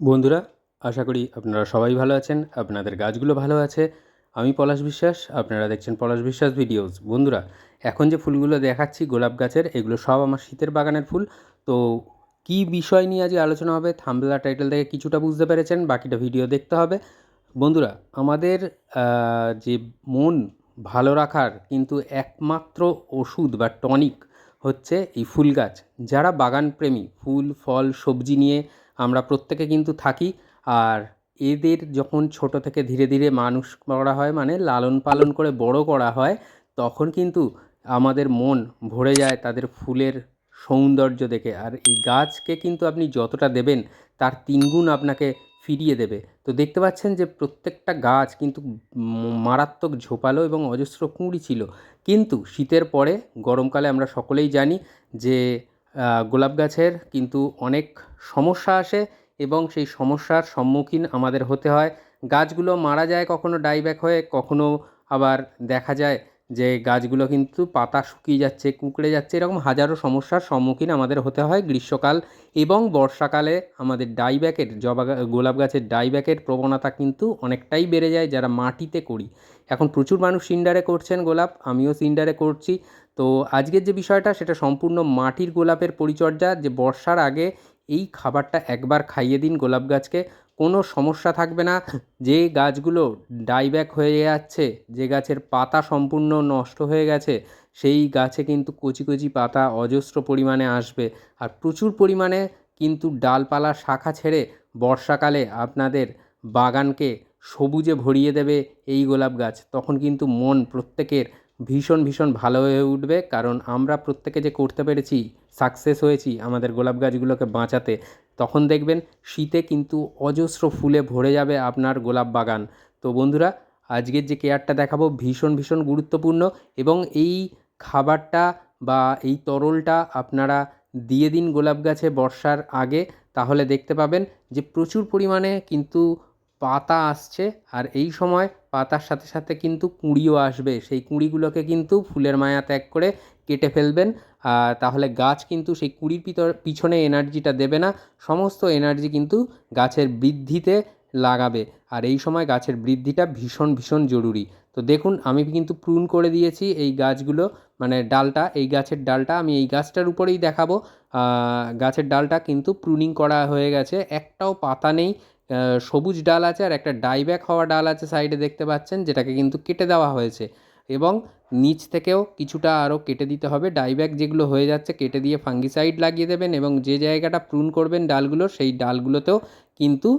বন্ধুরা, আশা করি আপনারা সবাই ভালো আছেন, আপনাদের গাছগুলো ভালো আছে। আমি পলাশ বিশ্বাস, আপনারা দেখছেন পলাশ বিশ্বাস ভিডিওস। বন্ধুরা, এখন যে ফুলগুলো দেখাচ্ছি গোলাপ গাছের, এগুলো সব আমার শীতের বাগানের ফুল। তো কি বিষয় নিয়ে আজকে আলোচনা হবে থাম্বলা টাইটেল থেকে কিছুটা বুঝতে পেরেছেন, বাকিটা ভিডিও দেখতে হবে। বন্ধুরা, আমাদের যে মন ভালো রাখার কিন্তু একমাত্র ওষুধ বা টনিক হচ্ছে এই ফুল গাছ। যারা বাগান প্রেমী ফুল, ফল, সবজি নিয়ে আমরা প্রত্যেকে কিন্তু থাকি। আর এদের যখন ছোট থেকে ধীরে ধীরে মানুষ করা হয় মানে লালন পালন করে বড় করা হয়, তখন কিন্তু আমাদের মন ভরে যায় তাদের ফুলের সৌন্দর্য দেখে। আর এই গাছকে কিন্তু আপনি যতটা দেবেন, তার তিনগুণ আপনাকে ফিরিয়ে দেবে। তো দেখতে পাচ্ছেন যে প্রত্যেকটা গাছ কিন্তু মারাত্মক ঝোপালো এবং অজস্র কুঁড়ি ছিল। কিন্তু শীতের পরে, গরমকালে আমরা সকলেই জানি যে গোলাপ গাছের কিন্তু অনেক সমস্যা আসে এবং সেই সমস্যার সম্মুখীন আমাদের হতে হয়। গাছগুলো মারা যায় কখনো ডাইব্যাক হয়ে, কখনো আবার দেখা যায় যে গাছগুলো কিন্তু পাতা শুকিয়ে যাচ্ছে, কুঁকড়ে যাচ্ছে, এরকম হাজারো সমস্যার সম্মুখীন আমাদের হতে হয় গ্রীষ্মকাল এবং বর্ষাকালে। আমাদের ডাইব্যাকের, জবা গোলাপ গাছের ডাইব্যাকের প্রবণতা কিন্তু অনেকটাই বেড়ে যায় যারা মাটিতে করি। এখন প্রচুর মানুষ সিন্ডারে করছেন গোলাপ, আমিও সিন্ডারে করছি। তো আজকের যে বিষয়টা, সেটা সম্পূর্ণ মাটির গোলাপের পরিচর্যা, যে বর্ষার আগে এই খাবারটা একবার খাইয়ে দিন গোলাপ গাছকে। কোনো সমস্যা থাকবে না। যে গাছগুলো ডাইব্যাক হয়ে যাচ্ছে, যে গাছের পাতা সম্পূর্ণ নষ্ট হয়ে গেছে, সেই গাছে কিন্তু কচি কচি পাতা অজস্র পরিমাণে আসবে। আর প্রচুর পরিমাণে কিন্তু ডালপালা শাখা ছেড়ে বর্ষাকালে আপনাদের বাগানকে সবুজে ভরিয়ে দেবে এই গোলাপ গাছ। তখন কিন্তু মন প্রত্যেকের ভীষণ ভীষণ ভালো হয়ে উঠবে। কারণ আমরা প্রত্যেকে যে করতে পেরেছি সাকসেস হয়েছি আমাদের গোলাপ গাছগুলোকে বাঁচাতে, তখন দেখবেন শীতে কিন্তু অজস্র ফুলে ভরে যাবে আপনার গোলাপ বাগান। তো বন্ধুরা, আজকের যে কেয়ারটা দেখাবো ভীষণ ভীষণ গুরুত্বপূর্ণ এবং এই খাবারটা বা এই তরলটা আপনারা দিয়ে দিন গোলাপ গাছে বর্ষার আগে, তাহলে দেখতে পাবেন যে প্রচুর পরিমাণে কিন্তু পাতা আসছে আর এই সময় পাতার সাথে সাথে কিন্তু কুঁড়িও আসবে। সেই কুঁড়িগুলোকে কিন্তু ফুলের মায়া ত্যাগ করে কেটে ফেলবেন। তাহলে গাছ কিন্তু সেই কুঁড়ির পিতর, পিছনে এনার্জিটা দেবে না। সমস্ত এনার্জি কিন্তু গাছের বৃদ্ধিতে লাগাবে। আর এই সময় গাছের বৃদ্ধিটা ভীষণ ভীষণ জরুরি। তো দেখুন, আমি কিন্তু প্রুন করে দিয়েছি এই গাছগুলো। মানে ডালটা, এই গাছের ডালটা আমি এই গাছটার উপরেই দেখাবো। গাছের ডালটা কিন্তু প্রুনিং করা হয়ে গেছে। একটাও পাতা নেই। সবুজ ডাল আছে আর একটা ডাইব্যাক হওয়া ডাল আছে সাইডে দেখতে পাচ্ছেন, যেটাকে কিন্তু কেটে দেওয়া হয়েছে। এবং নিচ থেকেও কিছুটা আরও কেটে দিতে হবে। ডাইব্যাক যেগুলো হয়ে যাচ্ছে, কেটে দিয়ে ফাঙ্গিসাইড লাগিয়ে দেবেন এবং যে জায়গাটা প্রুন করবেন ডালগুলো, সেই ডালগুলোতেও কিন্তু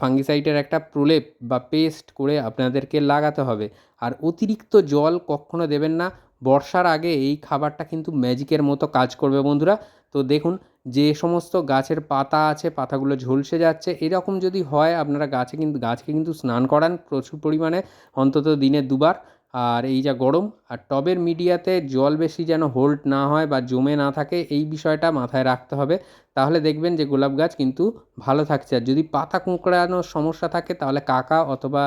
ফাঙ্গিসাইডের একটা প্রলেপ বা পেস্ট করে আপনাদেরকে লাগাতে হবে। আর অতিরিক্ত জল কখনো দেবেন না। বর্ষার আগে এই খাবারটা কিন্তু ম্যাজিকের মতো কাজ করবে বন্ধুরা। তো দেখুন যে সমস্ত গাছের পাতা আছে, পাতাগুলো ঝলসে যাচ্ছে, এরকম যদি হয়, আপনারা গাছে কিন্তু গাছকে কিন্তু স্নান করান প্রচুর পরিমাণে, অন্তত দিনে দুবার। আর এই যা গরম, আর টবের মিডিয়াতে জল বেশি যেন হোল্ড না হয় বা জমে না থাকে, এই বিষয়টা মাথায় রাখতে হবে। তাহলে দেখবেন যে গোলাপ গাছ কিন্তু ভালো থাকছে। আর যদি পাতা কুঁকড়ানোর সমস্যা থাকে, তাহলে কাকা অথবা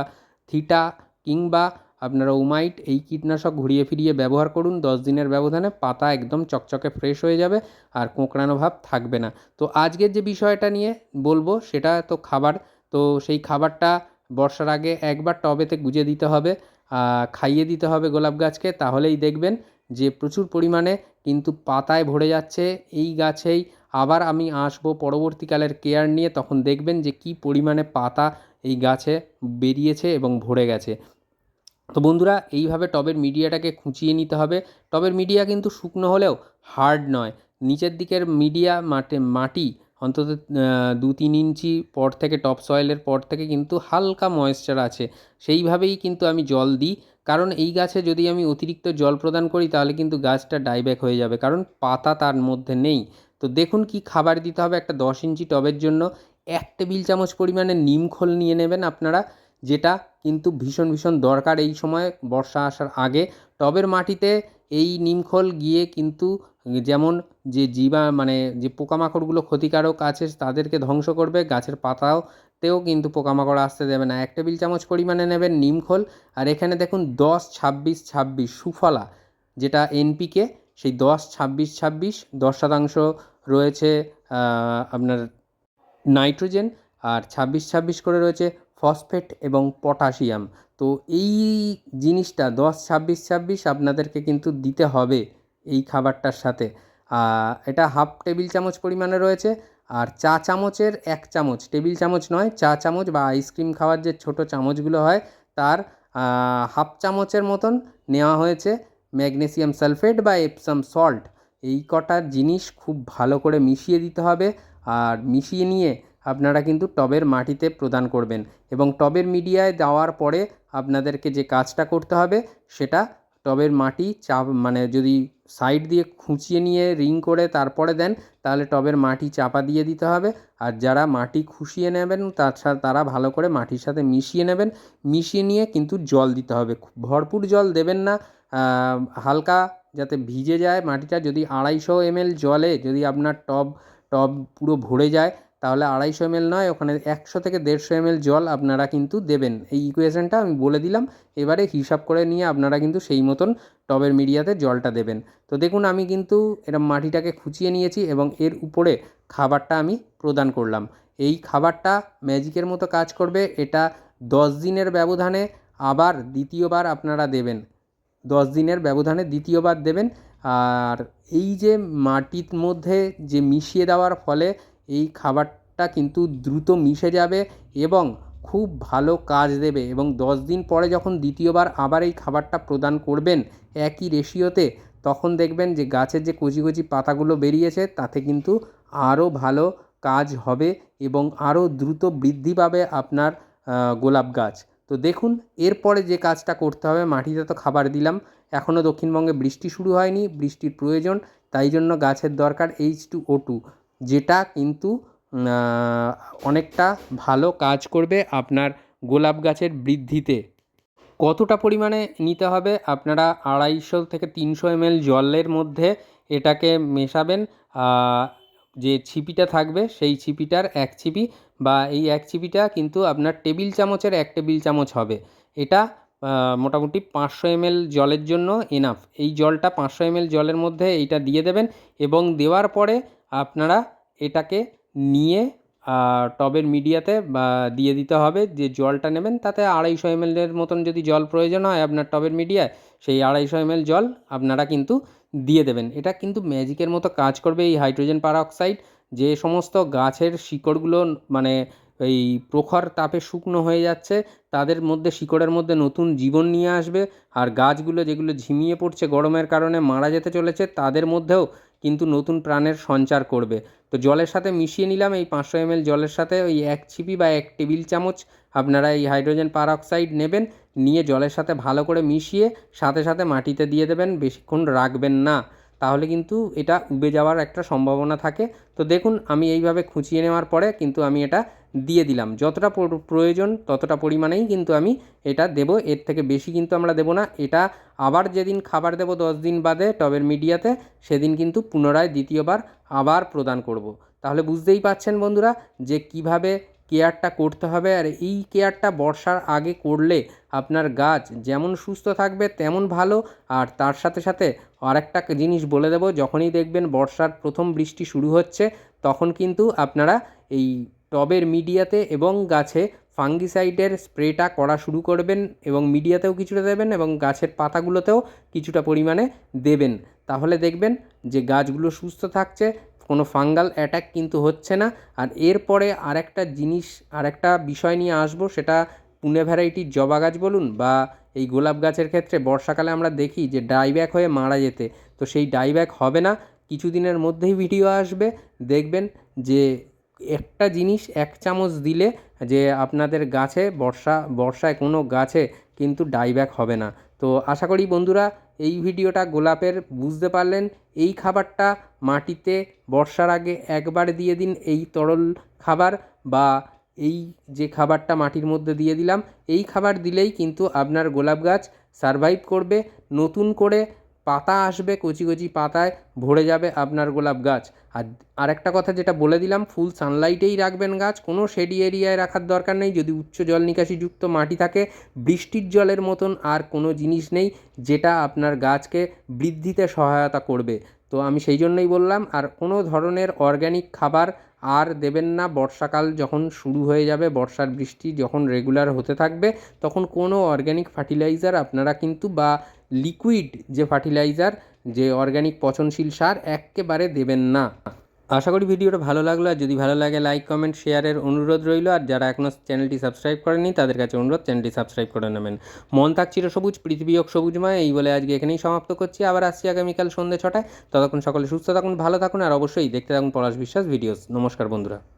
থিটা কিংবা আপনারা উমাইট এই কীটনাশক ঘুরিয়ে ফিরিয়ে ব্যবহার করুন, দশ দিনের ব্যবধানে পাতা একদম চকচকে ফ্রেশ হয়ে যাবে আর কোঁকড়ানো ভাব থাকবে না। তো আজকের যে বিষয়টা নিয়ে বলব সেটা তো খাবার, তো সেই খাবারটা বর্ষার আগে একবার টবেতে গুজে দিতে হবে খাইয়ে দিতে হবে গোলাপ গাছকে, তাহলেই দেখবেন যে প্রচুর পরিমাণে কিন্তু পাতায় ভরে যাচ্ছে। এই গাছেই আবার আমি আসব পরবর্তীকালের কেয়ার নিয়ে, তখন দেখবেন যে কি পরিমাণে পাতা এই গাছে বেরিয়েছে এবং ভরে গেছে। তো বন্ধুরা, এইভাবে টবের মিডিয়াটাকে খুঁচিয়ে নিতে হবে। টবের মিডিয়া কিন্তু শুকনো হলেও হার্ড নয়। নিচের দিকের মিডিয়া মাটি মাটি অন্তত দু তিন ইঞ্চি পর থেকে টপ সয়েলের পর থেকে কিন্তু হালকা ময়েশ্চার আছে। সেইভাবেই কিন্তু আমি জল দিই। কারণ এই গাছে যদি আমি অতিরিক্ত জল প্রদান করি, তাহলে কিন্তু গাছটা ডাইব্যাক হয়ে যাবে। কারণ পাতা তার মধ্যে নেই। তো দেখুন কি খাবার দিতে হবে একটা দশ ইঞ্চি টবের জন্য। এক টেবিল চামচ পরিমাণে নিমখোল নিয়ে নেবেন আপনারা। যেটা কিন্তু ভীষণ ভীষণ দরকার এই সময় বর্ষা আসার আগে। টবের মাটিতে এই নিমখোল গিয়ে কিন্তু যেমন যে জীবা মানে যে পোকামাকড়গুলো ক্ষতিকারক আছে তাদেরকে ধ্বংস করবে, গাছের পাতাও তেও কিন্তু পোকামাকড় আসতে দেবে না। এক টেবিল চামচ পরিমাণে নেবেন নিমখোল আর এখানে দেখুন দশ, ছাব্বিশ ছাব্বিশ সুফলা, যেটা এনপিকে, সেই দশ, ছাব্বিশ ছাব্বিশ, দশ শতাংশ রয়েছে আপনার নাইট্রোজেন। আর ছাব্বিশ ছাব্বিশ করে রয়েছে ফসফেট এবং পটাশিয়াম। তো এই জিনিসটা দশ, ছাব্বিশ ছাব্বিশ আপনাদেরকে কিন্তু দিতে হবে এই খাবারটার সাথে। এটা হাফ টেবিল চামচ পরিমাণে রয়েছে আর চা চামচের এক চামচ। টেবিল চামচ নয়, চা চামচ বা আইসক্রিম খাওয়ার যে ছোটো চামচগুলো হয় তার হাফ চামচের মতন নেওয়া হয়েছে ম্যাগনেসিয়াম সালফেট বা এপসাম সল্ট এই কটা জিনিস খুব ভালো করে মিশিয়ে দিতে হবে আর মিশিয়ে নিয়ে আপনারা কিন্তু টবের মাটিতে প্রদান করবেন এবং টবের মিডিয়ায় দেওয়ার পরে আপনাদেরকে যে কাজটা করতে হবে সেটা টবের মাটি চাপ মানে যদি সাইড দিয়ে খুঁচিয়ে নিয়ে রিং করে তারপরে দেন, তাহলে টবের মাটি চাপা দিয়ে দিতে হবে। আর যারা মাটি খুশিয়ে নেবেন সা- তারা ভালো করে মাটির সাথে মিশিয়ে নেবেন। মিশিয়ে নিয়ে কিন্তু জল দিতে হবে। ভরপুর জল দেবেন না। হালকা যাতে ভিজে যায় মাটিটা। যদি আড়াইশো এমএল জলে যদি আপনার টব টব পুরো ভরে যায় তাহলে আড়াইশো এমএল নয়, ওখানে একশো থেকে দেড়শো এমএল জল আপনারা কিন্তু দেবেন। এই ইকুয়েশনটা আমি বলে দিলাম, এবারে হিসাব করে নিয়ে আপনারা কিন্তু সেই মতন টবের মিডিয়াতে জলটা দেবেন। তো দেখুন, আমি কিন্তু এরম মাটিটাকে খুঁচিয়ে নিয়েছি এবং এর উপরে খাবারটা আমি প্রদান করলাম। এই খাবারটা ম্যাজিকের মতো কাজ করবে, এটা দশ দিনের ব্যবধানে আবার দ্বিতীয়বার আপনারা দেবেন। দশ দিনের ব্যবধানে দ্বিতীয়বার দেবেন, আর এই যে মাটির মধ্যে যে মিশিয়ে দেওয়ার ফলে এই খাবারটা কিন্তু দ্রুত মিশে যাবে এবং খুব ভালো কাজ দেবে এবং দশ দিন পরে যখন দ্বিতীয়বার আবার এই খাবারটা প্রদান করবেন একই রেশিওতে, তখন দেখবেন যে গাছের যে কচি কচি পাতাগুলো বেরিয়েছে, তাতে কিন্তু আরও ভালো কাজ হবে এবং আরও দ্রুত বৃদ্ধি পাবে আপনার গোলাপ গাছ। তো দেখুন, এরপরে যে কাজটা করতে হবে, মাটিতে তো খাবার দিলাম, এখনও দক্ষিণবঙ্গে বৃষ্টি শুরু হয়নি, বৃষ্টির প্রয়োজন, তাই জন্য গাছের দরকার এইচ টু ও টু যেটা কিন্তু অনেকটা ভালো কাজ করবে আপনার গোলাপ গাছের বৃদ্ধিতে। কতটা পরিমাণে নিতে হবে? আপনারা আড়াইশো থেকে তিনশো এমএল জলের মধ্যে এটাকে মেশাবেন যে ছিপিটা থাকবে সেই ছিপিটার এক ছিপি বা এই এক ছিপিটা কিন্তু আপনার টেবিল চামচের এক টেবিল চামচ হবে। এটা মোটামুটি পাঁচশো এমএল জলের জন্য এনাফ এই জলটা পাঁচশো এমএল জলের মধ্যে এইটা দিয়ে দেবেন এবং দেওয়ার পরে আপনারা এটাকে নিয়ে টবের মিডিয়াতে দিয়ে দিতে হবে। যে জলটা নেবেন, তাতে আড়াইশো এমএলের মতন যদি জল প্রয়োজন হয় আপনার টবের মিডিয়ায়, সেই আড়াইশো এমএল জল আপনারা কিন্তু দিয়ে দেবেন। এটা কিন্তু ম্যাজিকের মতো কাজ করবে এই হাইড্রোজেন পারঅক্সাইড। যে সমস্ত গাছের শিকড়গুলো মানে এই প্রখর তাপে শুকনো হয়ে যাচ্ছে, তাদের মধ্যে, শিকড়ের মধ্যে নতুন জীবন নিয়ে আসবে। আর গাছগুলো যেগুলো ঝিমিয়ে পড়ছে গরমের কারণে মারা যেতে চলেছে, তাদের মধ্যেও কিন্তু নতুন প্রাণের সঞ্চার করবে। তো জলের সাথে মিশিয়ে নিলাম এই পাঁচশো এমএল জলের সাথে, ওই এক ছিপি বা এক টেবিল চামচ আপনারা এই হাইড্রোজেন পারঅক্সাইড নেবেন, নিয়ে জলের সাথে ভালো করে মিশিয়ে সাথে সাথে মাটিতে দিয়ে দেবেন, বেশিক্ষণ রাখবেন না। তাহলে কিন্তু এটা উবে যাওয়ার একটা সম্ভাবনা থাকে। তো দেখুন, আমি এইভাবে খুঁচিয়ে নেওয়ার পরে কিন্তু আমি এটা দিয়ে দিলাম। যতটা প্রয়োজন ততটা পরিমাণেই কিন্তু আমি এটা দেবো। এর থেকে বেশি কিন্তু আমরা দেবো না। এটা আবার যেদিন খাবার দেবো দশ দিন বাদে টবের মিডিয়াতে, সেদিন কিন্তু পুনরায় দ্বিতীয়বার আবার প্রদান করব। তাহলে বুঝতেই পাচ্ছেন বন্ধুরা যে কীভাবে কেয়ারটা করতে হবে আর এই কেয়ারটা বর্ষার আগে করলে আপনার গাছ যেমন সুস্থ থাকবে তেমন ভালো। আর তার সাথে সাথে আরেকটা জিনিস বলে দেবো, যখনই দেখবেন বর্ষার প্রথম বৃষ্টি শুরু হচ্ছে, তখন কিন্তু আপনারা এই টবের মিডিয়াতে এবং গাছে ফাঙ্গিসাইডের স্প্রেটা করা শুরু করবেন এবং মিডিয়াতেও কিছুটা দেবেন এবং গাছের পাতাগুলোতেও কিছুটা পরিমাণে দেবেন। তাহলে দেখবেন যে গাছগুলো সুস্থ থাকছে কোনো ফাঙ্গাল অ্যাটাক কিন্তু হচ্ছে না। আর এরপরে আরেকটা জিনিস, আরেকটা বিষয় নিয়ে আসব, সেটা পুনে ভ্যারাইটির জবা গাছ বলুন বা এই গোলাপ গাছের ক্ষেত্রে বর্ষাকালে আমরা দেখি যে ডাইব্যাক হয়ে মারা যেতে। তো সেই ডাইব্যাক হবে না, কিছুদিনের মধ্যেই ভিডিও আসবে। দেখবেন যে একটা জিনিস এক চামচ দিলে যে আপনাদের গাছে বর্ষা, বর্ষায় কোনো গাছে কিন্তু ডাইব্যাক হবে না। তো আশা করি বন্ধুরা এই ভিডিওটা গোলাপের, বুঝতে পারলেন? এই খাবারটা মাটিতে বর্ষার আগে একবার দিয়ে দিন এই তরল খাবার বা এই যে খাবারটা মাটির মধ্যে দিয়ে দিলাম, এই খাবার দিলেই কিন্তু আপনার গোলাপ গাছ সারভাইভ করবে। নতুন করে পাতা আসবে কচি কচি পাতায় ভরে যাবে আপনার গোলাপ গাছ। আর আরেকটা কথা যেটা বলে দিলাম, ফুল সানলাইটেই রাখবেন গাছ, কোনো শেডি এরিয়ায় রাখার দরকার নেই। যদি উচ্চ জল নিকাশিযুক্ত মাটি থাকে, বৃষ্টির জলের মতন আর কোনো জিনিস নেই যেটা আপনার গাছকে বৃদ্ধিতে সহায়তা করবে। তো আমি সেই জন্যই বললাম, আর কোনো ধরনের অর্গ্যানিক খাবার আর দেবেন না। বর্ষাকাল যখন শুরু হয়ে যাবে, বর্ষার বৃষ্টি যখন রেগুলার হতে থাকবে, তখন কোনো অর্গ্যানিক ফার্টিলাইজার আপনারা কিন্তু বা লিকুইড যে ফার্টিলাইজার, যে অর্গ্যানিক পচনশীল সার এক্কেবারে দেবেন না। আশা করি ভিডিওটা ভালো লাগল। আর যদি ভালো লাগে, লাইক, কমেন্ট, শেয়ারের অনুরোধ রইল। আর যারা এখনও চ্যানেলটি সাবস্ক্রাইব করেনি তাদের কাছে অনুরোধ, চ্যানেলটি সাবস্ক্রাইব করে নেবেন। মন থাক চিরসবুজ পৃথিবী হোক সবুজময় এই বলে আজকে এখানেই সমাপ্ত করছি। আবার আসছি আগামীকাল সন্ধ্যে ছটায়। ততক্ষণ সকলে সুস্থ থাকুন, ভালো থাকুন। আর অবশ্যই দেখতে থাকুন পলাশ বিশ্বাস ভিডিওস। নমস্কার বন্ধুরা।